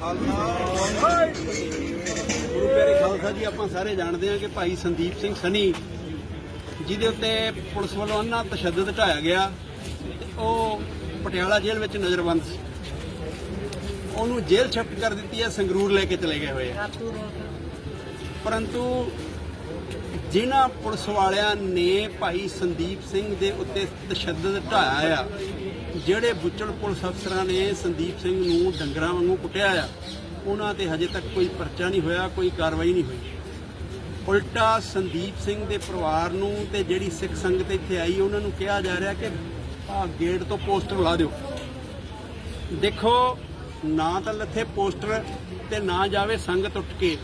ਖਾਲਸਾ ਗੁਰੂ ਪਿਆਰੇ ਖਾਲਸਾ ਜੀ ਆਪਾਂ ਸਾਰੇ ਜਾਣਦੇ ਹਾਂ ਕਿ ਭਾਈ ਸੰਦੀਪ ਸਿੰਘ ਸਨੀ ਜਿਹਦੇ ਉੱਤੇ ਪੁਲਿਸ ਵੱਲੋਂ ਅੰਨਾ ਤਸ਼ੱਦਦ ਢਾਇਆ ਗਿਆ ਤੇ ਉਹ ਪਟਿਆਲਾ ਜੇਲ੍ਹ ਵਿੱਚ ਨਜ਼ਰਬੰਦ ਸੀ। ਉਹਨੂੰ ਜੇਲ੍ਹ ਸ਼ਿਫਟ ਕਰ ਦਿੱਤੀ ਹੈ ਸੰਗਰੂਰ ਲੈ ਕੇ ਚਲੇ ਗਏ ਹੋਏ। ਆ ਪਰੰਤੂ ਜਿਨ੍ਹਾਂ ਪੁਲਿਸ ਵਾਲਿਆਂ ਨੇ ਭਾਈ ਸੰਦੀਪ ਸਿੰਘ ਦੇ ਉੱਤੇ ਤਸ਼ੱਦਦ ਢਾਇਆ ਆ ਜਿਹੜੇ ਬੁੱਚੜ ਪੁਲਿਸ ਅਫਸਰਾਂ ਨੇ ਸੰਦੀਪ ਸਿੰਘ ਨੂੰ ਡੰਗਰਾਂ ਵਾਂਗੂ ਕੁੱਟਿਆ ਆ, ਉਹਨਾਂ ਤੇ ਹਜੇ ਤੱਕ ਕੋਈ ਪਰਚਾ ਨਹੀਂ ਹੋਇਆ, ਕੋਈ ਕਾਰਵਾਈ ਨਹੀਂ ਹੋਈ। ਉਲਟਾ ਸੰਦੀਪ ਸਿੰਘ ਦੇ ਪਰਿਵਾਰ ਨੂੰ ਤੇ ਜਿਹੜੀ ਸਿੱਖ ਸੰਗਤ ਇੱਥੇ ਆਈ, ਉਹਨਾਂ ਨੂੰ ਕਿਹਾ ਜਾ ਰਿਹਾ ਕਿ ਆਹ ਗੇਟ ਤੋਂ ਪੋਸਟਰ ਲਾ ਦਿਓ। ਦੇਖੋ, ਨਾ ਤਾਂ ਲੱਥੇ ਪੋਸਟਰ ਤੇ ਨਾ ਜਾਵੇ ਸੰਗਤ ਉੱਠ ਕੇ।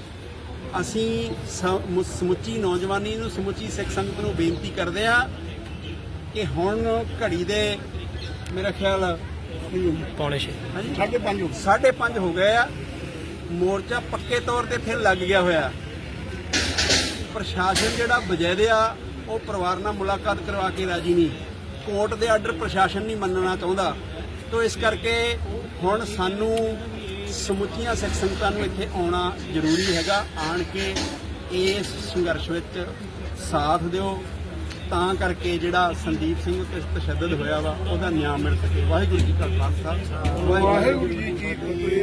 ਅਸੀਂ ਸਮੁੱਚੀ ਨੌਜਵਾਨੀ ਨੂੰ, ਸਮੁੱਚੀ ਸਿੱਖ ਸੰਗਤ ਨੂੰ ਬੇਨਤੀ ਕਰਦੇ ਆ ਕਿ ਹੁਣ ਘੜੀ ਦੇ ਮੇਰਾ ਖਿਆਲ ਪੌਣੇ 6 ਹਾਂਜੀ। 5:30 5:30 ਹੋ ਗਏ ਆ। ਮੋਰਚਾ ਪੱਕੇ ਤੌਰ ਤੇ ਫਿਰ ਲੱਗ ਗਿਆ ਹੋਇਆ। ਪ੍ਰਸ਼ਾਸਨ ਜਿਹੜਾ ਬਜੈਦੇ ਆ ਉਹ ਪਰਿਵਾਰ ਨਾਲ ਮੁਲਾਕਾਤ ਕਰਵਾ ਕੇ ਰਾਜੀ ਨਹੀਂ। ਕੋਰਟ ਦੇ ਆਰਡਰ ਪ੍ਰਸ਼ਾਸਨ ਨਹੀਂ ਮੰਨਣਾ ਚਾਹੁੰਦਾ। ਤੋਂ ਇਸ ਕਰਕੇ ਹੁਣ ਸਾਨੂੰ ਸਮੁੱਚੀਆਂ ਸਿੱਖ ਸੰਗਤਾਂ ਨੂੰ ਇੱਥੇ ਆਉਣਾ ਜ਼ਰੂਰੀ ਹੈਗਾ। ਆਣ ਕੇ ਇਸ ਸੰਘਰਸ਼ ਵਿੱਚ ਸਾਥ ਦਿਓ। ਤਾਂ ਕਰਕੇ ਜਿਹੜਾ ਸੰਦੀਪ ਸਿੰਘ ਉੱਤੇ ਤਸ਼ੱਦਦ ਹੋਇਆ ਵਾ, ਉਹਦਾ ਨਿਆਂ ਮਿਲ ਸਕੇ। ਵਾਹਿਗੁਰੂ ਜੀ ਕਾ ਖਾਲਸਾ। ਵਾਹਿਗੁਰੂ ਜੀ ਕੀ ਫਤਿਹ।